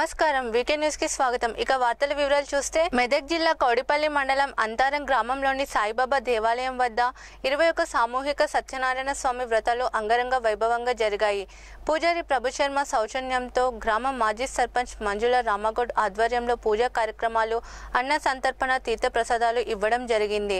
నమస్కారం. వీకే న్యూస్కి స్వాగతం. ఇక వార్తల వివరాలు చూస్తే మెదక్ జిల్లా కౌడిపల్లి మండలం అంతారం గ్రామంలోని సాయిబాబా దేవాలయం వద్ద ఇరవై ఒక సామూహిక సత్యనారాయణ స్వామి వ్రతాలు అంగరంగ వైభవంగా జరిగాయి. పూజారి ప్రభు శర్మ సౌజన్యంతో గ్రామ మాజీ సర్పంచ్ మంజుల రామగౌడ్ ఆధ్వర్యంలో పూజా కార్యక్రమాలు అన్న సంతర్పణ తీర్థ ప్రసాదాలు ఇవ్వడం జరిగింది.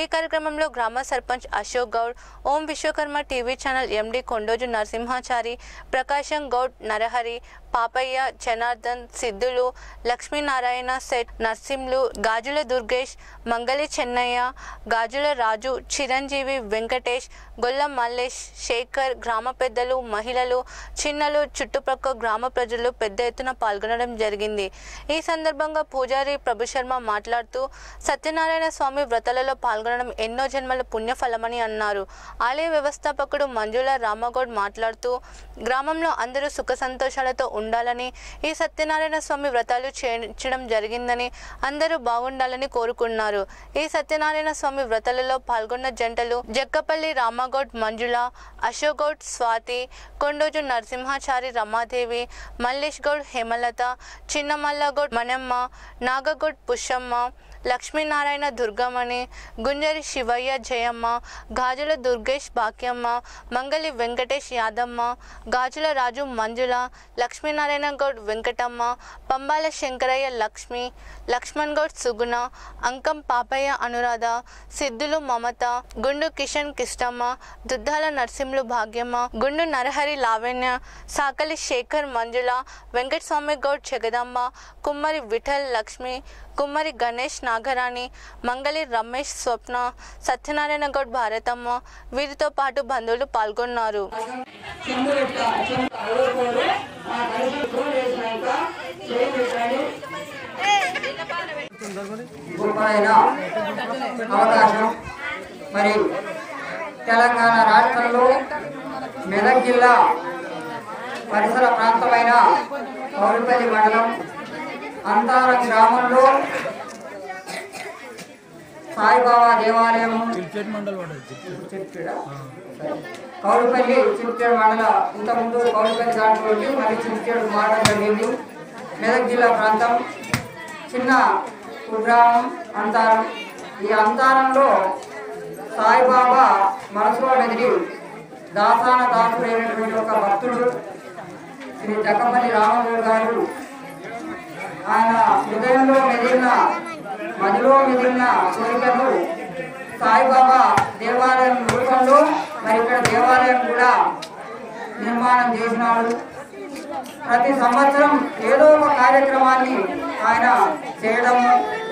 ఈ కార్యక్రమంలో గ్రామ sarpanch Ashok Goud Om Vishwakarma TV channel MD Kondoju Narasimhachari Prakasham Goud Narahari Papaiah Janardhan Siddhulu Lakshminarayana set Narsimlu Gajula Durgesh Mangali Chennaiah Gajula Raju Chiranjeevi Venkatesh Golla Mallesh Shekhar గ్రామ పెద్దలు మహిళలు చిన్నలు చుట్టుపక్కల గ్రామ ప్రజలు పెద్ద ఎత్తున పాల్గొనడం జరిగింది. ఈ సందర్భంగా పూజారి ప్రభుశర్మ మాట్లాడుతూ సత్యనారాయణ స్వామి వ్రతాలలో పాల్గొనడం ఎన్నో జన్మల పుణ్యఫలమని అన్నారు. ఆలయ వ్యవస్థాపకుడు మంజుల రామగౌడ్ మాట్లాడుతూ గ్రామంలో అందరూ సుఖ సంతోషాలతో ఉండాలని ఈ సత్యనారాయణ స్వామి వ్రతాలు చేయించడం జరిగిందని అందరూ బాగుండాలని కోరుకున్నారు. ఈ సత్యనారాయణ స్వామి వ్రతాలలో పాల్గొన్న జంటలు జక్కపల్లి రామగౌడ్ మంజుల అశోక్ స్వాతి కొండో కొండోజు నరసింహాచారి రమాదేవి మల్లేష్ గౌడ్ హేమలత చిన్నమల్లగౌడ్ మనమ్మ నాగగౌడ్ పుష్యమ్మ లక్ష్మీనారాయణ దుర్గమణి గుంజరి శివయ్య జయమ్మ గాజుల దుర్గేష్ బాక్యమ్మ మంగళి వెంకటేష్ యాదమ్మ గాజుల రాజు మంజుల లక్ష్మీనారాయణ గౌడ్ వెంకటమ్మ పంబాల శంకరయ్య లక్ష్మి లక్ష్మణ్ గౌడ్ సుగుణ అంకం పాపయ్య అనురాధ సిద్ధులు మమత గుండు కిషన్ కిష్టమ్మ దుద్దాల నరసింహులు భాగ్యమ్మ గుండు నరహరి లావణ్య సాకలి శేఖర్ మంజుల వెంకటస్వామి గౌడ్ జగదంబ కుమ్మరి విఠల్ లక్ష్మి కుమ్మరి గణేష్ నాగరాణి మంగళి రమేష్ స్వప్న సత్యనారాయణ గౌడ్ భారతమ్మ వీరితో పాటు బంధువులు పాల్గొన్నారు. అవకాశం. మరి తెలంగాణ రాష్ట్రంలో మెదక్ జిల్లా పరిసర ప్రాంతమైన పౌరుపల్లి మండలం అంతారం గ్రామంలో సాయిబాబా దేవాలయం. కౌలుపల్లి చిట్పేడ మండల. ఇంతకుముందు కౌలుపల్లి దాంట్లో మళ్ళీ చిట్పేడు మారడం జరిగింది. మెదక్ జిల్లా ప్రాంతం చిన్న కుగ్రామం అంతారం. ఈ అంతారంలో సాయిబాబా మనసులో మెదిలి దాసాన దాసుడైనటువంటి ఒక భక్తుడు శ్రీ జక్కపల్లి రామదేవుడు గారు. ఆయన హృదయంలో మెదిలిన మదిలో మిగిలిన కోరికలు సాయిబాబా దేవాలయం రూపంలో మరి ఇక్కడ దేవాలయం కూడా నిర్మాణం చేసినాడు. ప్రతి సంవత్సరం ఏదో ఒక కార్యక్రమాన్ని ఆయన చేయడము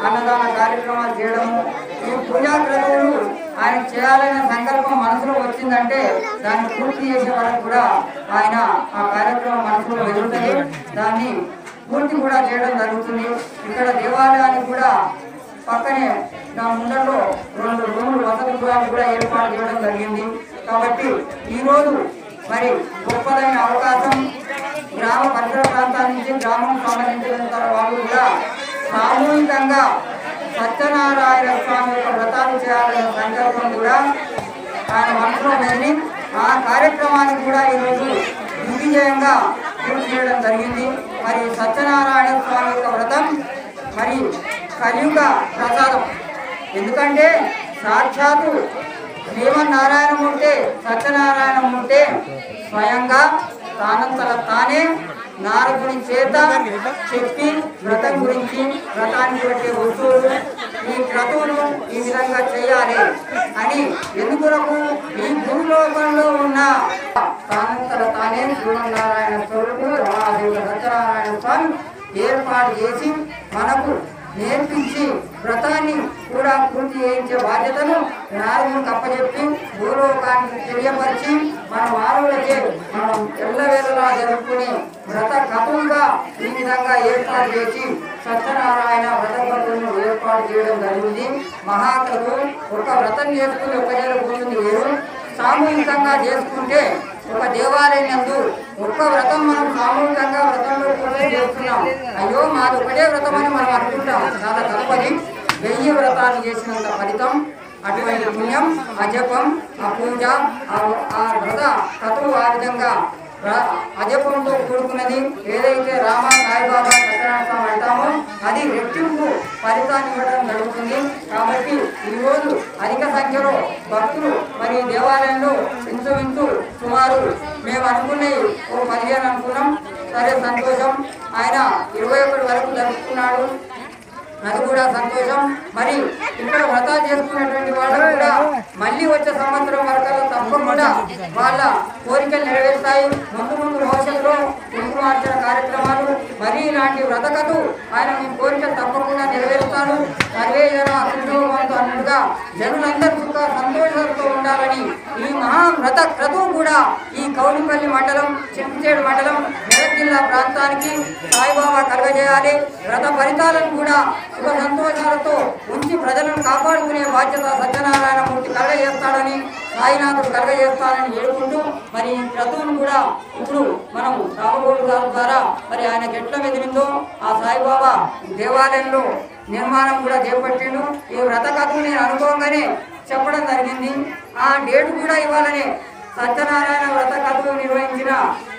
అన్నదాన కార్యక్రమాలు చేయడము. ఈ పూజా క్రతువులు ఆయన చేయాలనే సంకల్పం మనసులో వచ్చిందంటే దాన్ని పూర్తి చేసే వరకు కూడా ఆయన ఆ కార్యక్రమం మనసులో వెలుగుతుంది దాన్ని పూర్తి కూడా చేయడం జరుగుతుంది. ఇక్కడ దేవాలయానికి కూడా పక్కనే నా ముందరలో రెండు రూములు వసతి గృహాలు కూడా ఏర్పాటు చేయడం జరిగింది. కాబట్టి ఈరోజు మరి గొప్పదైన అవకాశం గ్రామ పరిసర ప్రాంతాల నుంచి గ్రామం సంబంధించిన వాళ్ళు కూడా సామూహికంగా సత్యనారాయణ స్వామి యొక్క వ్రతాలు చేయాలనే సంకల్పం కూడా ఆయన మనసులో మెదిలి ఆ కార్యక్రమానికి కూడా ఈరోజు దిగ్విజయంగా పూర్తి చేయడం జరిగింది. మరి సత్యనారాయణ స్వామి యొక్క వ్రతం మరి కలియుగ ప్రసాదం. ఎందుకంటే సాక్షాత్తు శ్రీమన్నారాయణమూర్తి సత్యనారాయణమూర్తి స్వయంగా తానంతల తానే నారదుని చేత చెప్పి వ్రతం గురించి వ్రతాన్ని పెట్టే వస్తువులు ఈ క్రతువును ఈ విధంగా చేయాలి అని ఎందుకొరకు ఈ భూలోకంలో ఉన్న తానంతల తానే శ్రీమన్నారాయణ స్వరూపుడు రమాదేవి సత్యనారాయణ స్వామి ఏర్పాటు చేసి మనకు నేర్పించి వ్రతాన్ని కూడా పూర్తి చేయించే బాధ్యతను నారదునికి అప్పచెప్పి భూలోకానికి తెలియపరిచి మన మానవులకే మనం ఎల్లవేళలా జరుపుకుని వ్రత కథంగా ఈ విధంగా ఏర్పాటు చేసి సత్యనారాయణ వ్రత కథలను ఏర్పాటు చేయడం జరిగింది. మహాకథలు ఒక వ్రతం చేసుకుని ఒక జరుగుతుంది వేరు. సామూహికంగా చేసుకుంటే ఒక దేవాలయం నందు ఒక్క వ్రతం మనం సామూహికంగా వ్రతంలో పూర్తి చేస్తున్నాం. అయ్యో మాది ఒకటే వ్రతం అని మనం అనుకుంటాం. చాలా తప్పని వెయ్యి వ్రతాలు చేసినంత ఫలితం అటువంటి పుణ్యం ఆ జపం ఆ పూజ ఆ- వ్రత తత్వం ఆ విధంగా అజపంతో కూడుకున్నది ఏదైతే రామ సాయిబాబా సత్యనారాయణ స్వామి అంటామో అది రెట్టింపు ఫలితాన్ని ఇవ్వడం జరుగుతుంది. కాబట్టి ఈరోజు అధిక సంఖ్యలో భక్తులు మరి దేవాలయంలో ఇంచుమించు సుమారు మేము అనుకున్నవి ఓ పదిహేను అనుకున్నాం. సరే సంతోషం. ఆయన ఇరవై ఒకటి వరకు జరుపుకున్నాడు. అది కూడా సంతోషం. మరి ఇక్కడ వ్రతాలు చేసుకున్నటువంటి వాళ్ళు కూడా మళ్ళీ వచ్చే సంవత్సరం వరకు తప్పకుండా వాళ్ళ కోరికలు నెరవేరుస్తాయి ముందు ముందు భవిష్యత్తులో కుంకుమార్చన కార్యక్రమాలు మరి ఇలాంటి వ్రతకథు ఆయన మీ కోరికలు తప్పకుండా నెరవేరుతాను సర్వే జన అన్నట్టుగా జనులందరూ ఉండాలని ఈ మహా వ్రత క్రతువు కూడా ఈ కౌలిపల్లి మండలం చింతచేడు మండలం మెదక్ జిల్లా ప్రాంతానికి సాయిబాబా కలుగజేయాలి. వ్రత ఫలితాలను కూడా శుభ సంతోషాలతో ఉంచి ప్రజలను కాపాడుకునే బాధ్యత సత్యనారాయణమూర్తి కలుగజేస్తాడని కలగజేస్తాడని సాయినాథుడు కలగజేస్తానని వేడుకుంటూ మరి ఈ క్రతువును కూడా ఇప్పుడు మనం రామగోడు గారి ద్వారా మరి ఆయన ఎట్ల మెదిలిందో ఆ సాయిబాబా దేవాలయంలో నిర్మాణం కూడా చేపట్టిండు. ఈ వ్రత కథను నేను అనుభవంగానే చెప్పడం జరిగింది. ఆ డేట్ కూడా ఇవ్వాలనే సత్యనారాయణ వ్రత కథలు నిర్వహించిన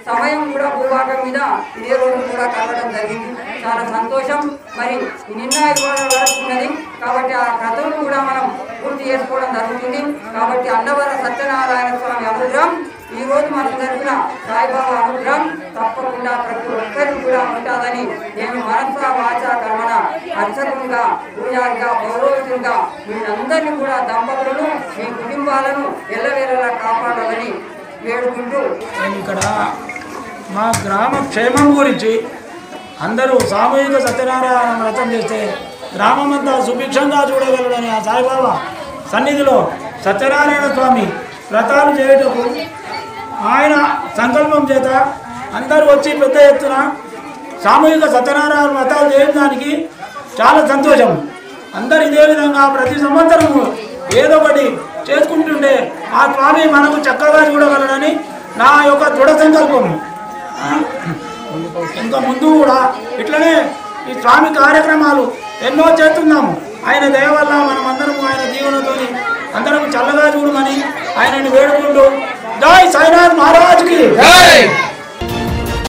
సమయం కూడా భూభాగం మీద ఇదే రోజు కూడా కలవడం జరిగింది. చాలా సంతోషం. మరి నిన్న ఇవాళ వరకు ఉన్నది. కాబట్టి ఆ కథను కూడా మనం పూర్తి చేసుకోవడం జరుగుతుంది. కాబట్టి అన్నవర సత్యనారాయణ స్వామి అనుగ్రహం. ఈ రోజు మనం జరిగిన సాయిబాబా అనుగ్రహం. తప్పకుండా ప్రతి ఒక్కరికి కూడా ఉంటుందని నేను మనస వాచ కర్మణ అర్చకునిగా పూజారిగా మీ వీళ్ళందరినీ కూడా దంపతులను మీ కుటుంబాలను ఎల్లవేళలా కాపాడాలని వేడుకుంటూ నేను ఇక్కడ మా గ్రామ క్షేమం గురించి అందరూ సామూహిక సత్యనారాయణ వ్రతం చేస్తే గ్రామం అంతా సుభిక్షంగా చూడగలడని ఆ సాయిబాబా సన్నిధిలో సత్యనారాయణ స్వామి వ్రతాలు చేయుటకు ఆయన సంకల్పం చేత అందరూ వచ్చి పెద్ద ఎత్తున సామూహిక సత్యనారాయణ వ్రతాలు చేయడానికి చాలా సంతోషం. అందరు ఇదే విధంగా ప్రతి సంవత్సరము ఏదో ఒకటి చేసుకుంటుంటే ఆ స్వామి మనకు చక్కగా చూడగలడని నా యొక్క దృఢ సంకల్పం. ఇంకా ముందు కూడా ఇట్లనే ఈ స్వామి కార్యక్రమాలు ఎన్నో చేస్తున్నాము. ఆయన దయ వల్ల మనం అందరము ఆయన దీవెనతో అందరం చల్లగా చూడమని ఆయనని వేడుకుంటూ జై సాయినాథ్ మహారాజ్కి. జై!